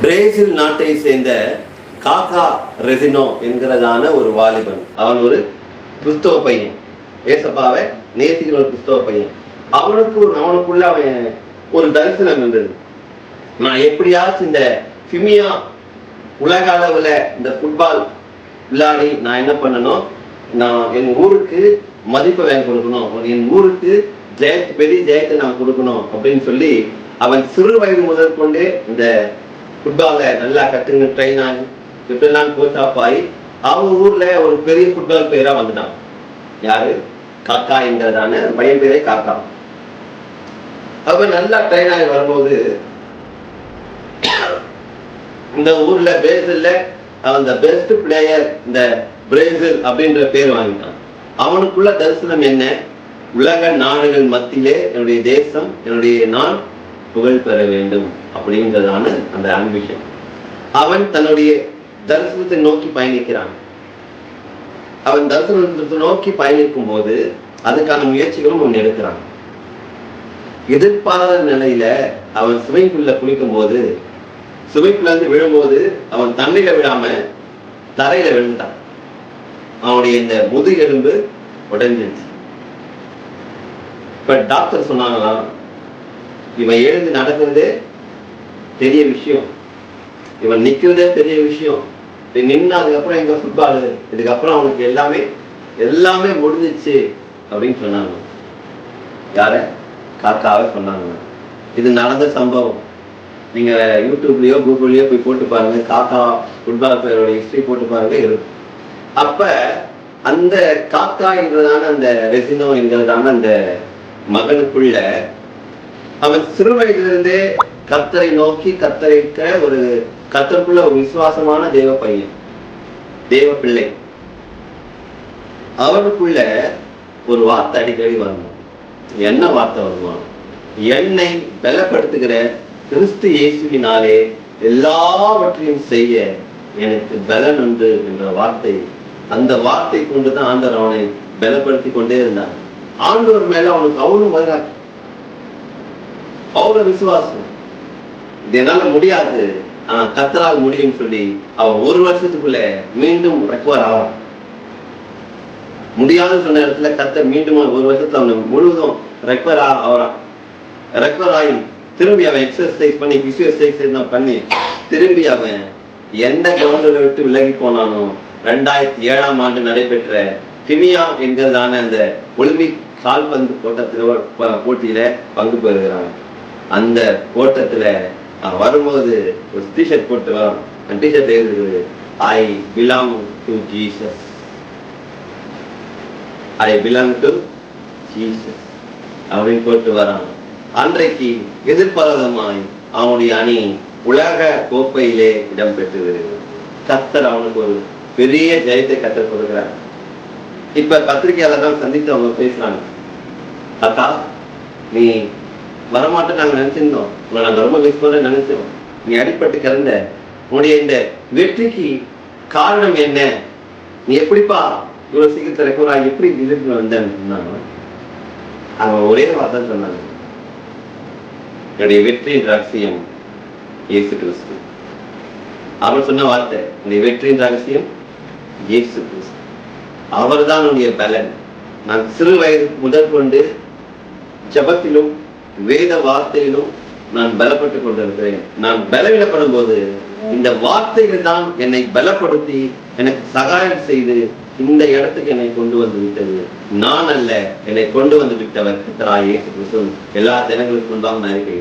Brazil நாட்டை சேர்ந்த காக்கா ரெசினோ என்கிறதான ஒரு வாலிபன். அவன் ஒரு கிறிஸ்தவ பையன். ஏசப்பாவை நேசிக்கிற ஒரு கிறிஸ்தவ பையன். அவனுக்கு ஒரு- அவனுக்குள்ள அவன் ஒரு தரிசனம் இருந்தது. நான் எப்படியாச்சும் இந்த ஃபிமியா உலக அளவுல இந்த ஃபுட்பால் விளையாடி நான் என்ன பண்ணணும் நான் என் ஊருக்கு மதிப்பை வாங்கி கொடுக்கணும். என் ஊருக்கு ஜெயத்து பெரிய ஜெயத்தை நான் கொடுக்கணும் அப்படின்னு சொல்லி அவன் சிறு வயது முதற்கொண்டு இந்த ஃபுட்பால நல்லா கற்றுங்க ட்ரெயின் ஆகி இப்படிலாம் கோச் ஆஃப் ஆகி அவங்க ஊர்ல ஒரு பெரிய ஃபுட்பால் பிளேயரா வந்துட்டான் யாரு? காக்கா என்கிறதான பையன் பேரே காக்கா. அப்போ நல்லா ட்ரெயின் ஆகி வரும்போது இந்த ஊர்ல பிரேசில்ல அந்த பெஸ்ட் பிளேயர் இந்த பிரேசில் அப்படின்ற பேர் வாங்கிட்டான். அவனுக்குள்ள தரிசனம் என்ன? உலக நாடுகள் மத்தியிலே என்னுடைய தேசம் என்னுடைய நான் புகழ் பெற வேண்டும் அப்படின்றதான அந்த ஆம்பிஷன் அவன் தன்னுடைய தரிசனத்தை நோக்கி பயணிக்கிறான். அவன் தரிசனத்தை நோக்கி பயணிக்கும் போது அதுக்கான முயற்சிகளும் அவன் எடுக்கிறான். எதிர்பாராத நிலையில அவன் சுவைக்குள்ள குளிக்கும் போது சுவைக்குள்ள இருந்து விழும்போது அவன் தண்ணியில விழாம தரையில விழுந்தான். அவனுடைய இந்த முதுகெலும்பு உடைஞ்சிருச்சு. இப்ப டாக்டர் சொன்னாங்களாம் இவன் எழுந்து நடக்கிறதே பெரிய விஷயம். இவன் நிக்கிறதே பெரிய விஷயம். நின்று அதுக்கப்புறம் எங்க ஃபுட்பால் இதுக்கப்புறம் அவனுக்கு எல்லாமே எல்லாமே முடிஞ்சிச்சு அப்படின்னு சொன்னாங்க. யார? காக்காவை சொன்னாங்க. இது நடந்த சம்பவம். நீங்க யூடியூப்லயோ கூகுள்லயோ போய் போட்டு பாருங்க. காக்கா ஃபுட்பால் பிளேயரோட ஹிஸ்டரி போட்டு பாருங்க இருக்கும். அப்ப அந்த காக்கா என்கிறதான அந்த ரெசினோ என்கிறதான அந்த மகனுக்குள்ள அவன் சிறு வயதிலிருந்தே கர்த்தரை நோக்கி கர்த்தரைக்க ஒரு கர்த்தருக்குள்ள ஒரு விசுவாசமான தேவ பையன் தேவ பிள்ளை. அவனுக்குள்ள ஒரு வார்த்தை அடிக்கடி வரணும் என்ன வார்த்தை வருமா? என்னை பலப்படுத்துகிற கிறிஸ்து இயேசுவினாலே எல்லாவற்றையும் செய்ய எனக்கு பலன் உண்டு என்ற வார்த்தை. அந்த வார்த்தை கொண்டுதான் ஆண்டவர் அவனை பலப்படுத்தி கொண்டே இருந்தான் ஆண்டவர் மேல அவனுக்கு அவ்வளவு வைராக்கியம் விசுவாசம். இது என்னால முடியாது. ஆனா கத்தரால் முடியும்னு சொல்லி அவன் ஒரு வருஷத்துக்குள்ள மீண்டும் ரெக்கவர் ஆவான் முடியாதுன்னு சொன்ன இடத்துல கத்த மீண்டும் ஒரு வருஷத்துல அவனை முழுவதும் ரெக்கவர் ஆகிறான் ரெக்கவர் ஆகி திரும்பி அவன் எக்ஸசைஸ் பண்ணி பிசியோ எக்ஸசைஸ் பண்ணி திரும்பி அவன் எந்த கிரவுண்டில் விட்டு விலகி போனானோ ரெண்டாயிரத்தி ஏழாம் ஆண்டு நடைபெற்ற கிமியா என்கிறதான அந்த ஒலிம்பிக் கால்பந்து போட்டத்தில் போட்டியில பங்கு பெறுகிறான். அந்த ஓட்டத்துல அவன் வரும்போது ஒரு டிஷர்ட் போட்டு வரான் அந்த டிஷர்ட் எழுதுறது I belong to Jesus I belong to Jesus அப்படின்னு போட்டு வரான். அன்றைக்கு எதிர்பாராதமாய் அவனுடைய அணி உலக கோப்பையிலே இடம் பெற்று கத்தர் அவனுக்கு ஒரு பெரிய ஜெயத்தை கத்தர் கொடுக்கிறார். இப்ப பத்திரிகையாளர்கள் சந்தித்து அவங்க பேசுறாங்க அக்கா நீ வரமாட்டேன் நாங்க நினைச்சிருந்தோம். உங்களை நாங்க ரொம்ப மிஸ் பண்ண நினைச்சோம் நீ அடிப்பட்டு கிடந்த உன்னுடைய இந்த வெற்றிக்கு காரணம் என்ன? நீ எப்படிப்பா இவ்வளவு சீக்கிரத்துல ரெக்கவர் ஆகி எப்படி இதுக்கு வந்தேன்னு சொன்னாங்க. அவன் ஒரே வார்த்தை சொன்னாங்க. என்னுடைய வெற்றியின் ரகசியம் இயேசு கிறிஸ்து. அவர் சொன்ன வார்த்தை என்னுடைய வெற்றியின் ரகசியம் இயேசு கிறிஸ்து. அவர்தான் உன்னுடைய பலன். நான் சிறு வயது முதல் கொண்டு ஜபத்திலும் வேத வார்த்தையிலும் நான் பலப்பட்டு கொண்டிருக்கிறேன். நான் பலவீனப்படும் போது இந்த வார்த்தைகள் தான் என்னை பலப்படுத்தி எனக்கு சகாயம் செய்து இந்த இடத்துக்கு என்னை கொண்டு வந்து விட்டது. நான் அல்ல என்னை கொண்டு வந்து விட்டவர் கர்த்தராகிய இயேசு எல்லா தினங்களுக்கும் தான் அறிக்கை